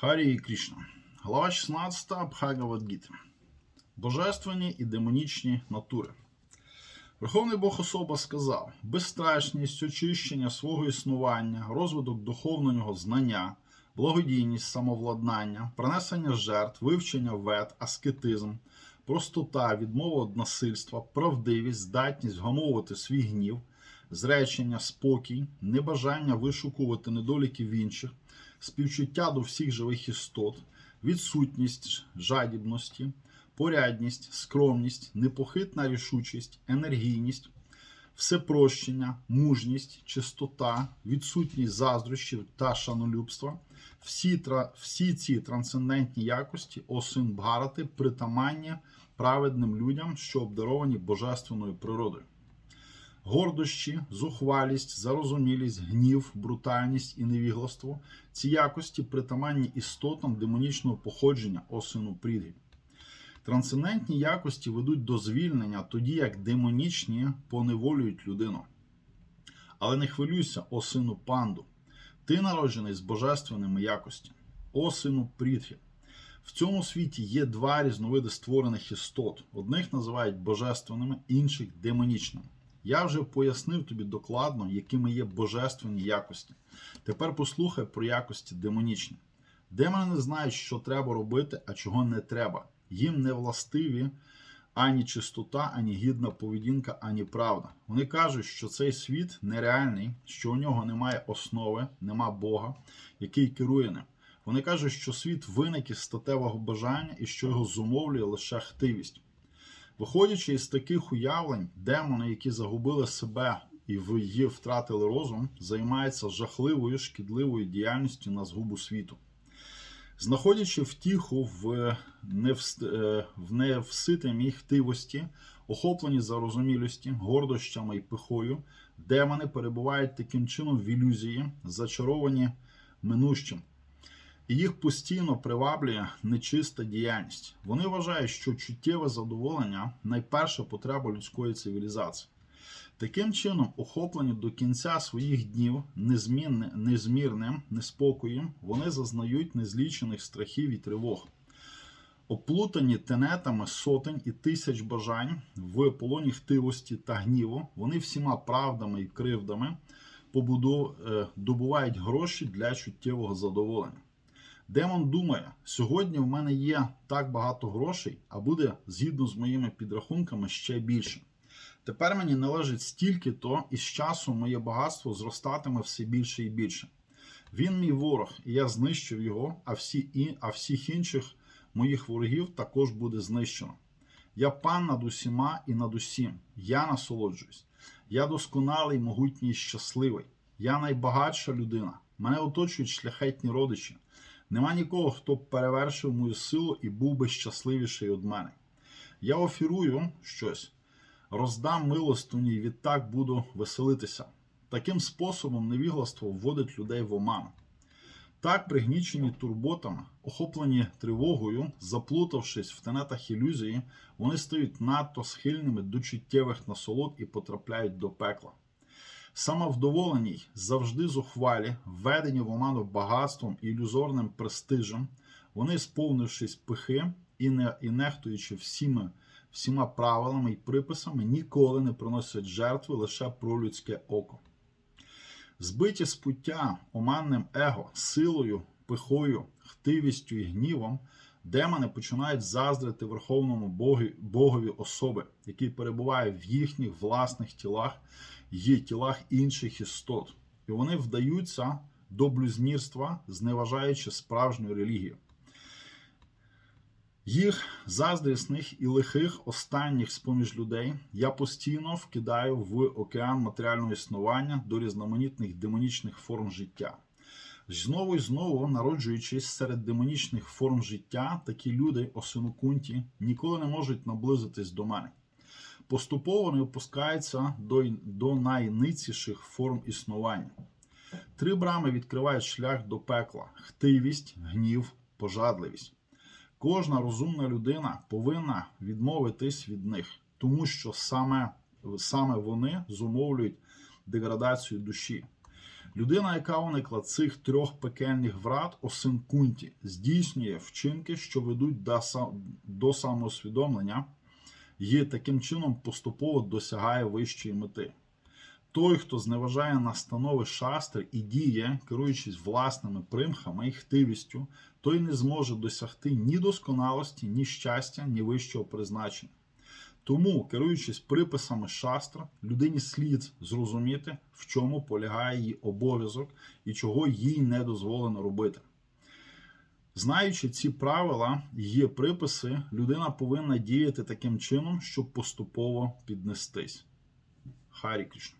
Харі Крішна. Глава 16 Бхагавадгіти. Божественні і демонічні натури. Верховний Бог особа сказав: безстрашність, очищення свого існування, розвиток духовного знання, благодійність, самовладнання, принесення жертв, вивчення вед, аскетизм, простота, відмова від насильства, правдивість, здатність вгамовувати свій гнів, зречення, спокій, небажання вишукувати недоліки в інших, співчуття до всіх живих істот, відсутність жадібності, порядність, скромність, непохитна рішучість, енергійність, всепрощення, мужність, чистота, відсутність заздрощів та шанолюбства. Всі, всі ці трансцендентні якості, о син Бгарати, притаманні праведним людям, що обдаровані божественною природою. Гордощі, зухвалість, зарозумілість, гнів, брутальність і невігластво ці якості притаманні істотам демонічного походження осину Прідгі. Трансцендентні якості ведуть до звільнення, тоді як демонічні поневолюють людину. Але не хвилюйся, о сину панду. Ти народжений з божественними якостями, о сину Прідгі. В цьому світі є два різновиди створених істот. Одних називають божественними, інших демонічними. Я вже пояснив тобі докладно, якими є божественні якості. Тепер послухай про якості демонічні. Демони не знають, що треба робити, а чого не треба. Їм не властиві ані чистота, ані гідна поведінка, ані правда. Вони кажуть, що цей світ нереальний, що у нього немає основи, нема Бога, який керує ним. Вони кажуть, що світ виник із статевого бажання і що його зумовлює лише хтивість. Виходячи із таких уявлень, демони, які загубили себе і в її втратили розум, займаються жахливою шкідливою діяльністю на згубу світу. Знаходячи втіху в, е, невситимій хтивості, охоплені зарозумілості, гордощами і пихою, демони перебувають таким чином в ілюзії, зачаровані минущим. Їх постійно приваблює нечиста діяльність. Вони вважають, що чуттєве задоволення найперша потреба людської цивілізації. Таким чином, охоплені до кінця своїх днів незмінне, незмірним неспокоєм, вони зазнають незлічених страхів і тривог. Оплутані тенетами сотень і тисяч бажань в полоні хтивості та гніву, вони всіма правдами і кривдами е, добувають гроші для чуттєвого задоволення. Демон думає, сьогодні в мене є так багато грошей, а буде згідно з моїми підрахунками ще більше. Тепер мені належить стільки-то, і з часом моє багатство зростатиме все більше і більше. Він мій ворог, і я знищив його, а, всі і, а всіх інших моїх ворогів також буде знищено. Я пан над усіма і над усім. Я насолоджуюсь. Я досконалий, могутній і щасливий. Я найбагатша людина. Мене оточують шляхетні родичі. Нема нікого, хто б перевершив мою силу і був би щасливіший від мене. Я офірую щось, роздам милостині і відтак буду веселитися. Таким способом невігластво вводить людей в оману. Так, пригнічені турботами, охоплені тривогою, заплутавшись в тенетах ілюзії, вони стають надто схильними до чуттєвих насолод і потрапляють до пекла. Самовдоволеній, завжди зухвалі, введені в оману багатством і ілюзорним престижем, вони, сповнившись пихи і не і нехтуючи всіми, всіма правилами і приписами, ніколи не приносять жертви лише про людське око. Збиті з пуття оманним его, силою, пихою, хтивістю і гнівом, демони починають заздрити Верховному Богові, Богові особи, які перебуває в їхніх власних тілах і тілах інших істот. І вони вдаються до блюзнірства, зневажаючи справжню релігію. Їх заздрісних і лихих останніх з-поміж людей я постійно вкидаю в океан матеріального існування до різноманітних демонічних форм життя. Знову і знову, народжуючись серед демонічних форм життя, такі люди, осинокунті, ніколи не можуть наблизитись до мене. Поступово вони опускаються до, до найниціших форм існування. Три брами відкривають шлях до пекла: хтивість, гнів, пожадливість. Кожна розумна людина повинна відмовитись від них, тому що саме, саме вони зумовлюють деградацію душі. Людина, яка уникла цих трьох пекельних врат, осин кунті, здійснює вчинки, що ведуть до, са- до самоусвідомлення, і таким чином поступово досягає вищої мети. Той, хто зневажає настанови шастри і діє, керуючись власними примхами і хтивістю, той не зможе досягти ні досконалості, ні щастя, ні вищого призначення. Тому, керуючись приписами шастра, людині слід зрозуміти, в чому полягає її обов'язок і чого їй не дозволено робити. Знаючи ці правила, є приписи, людина повинна діяти таким чином, щоб поступово піднестись. Харі Кришна.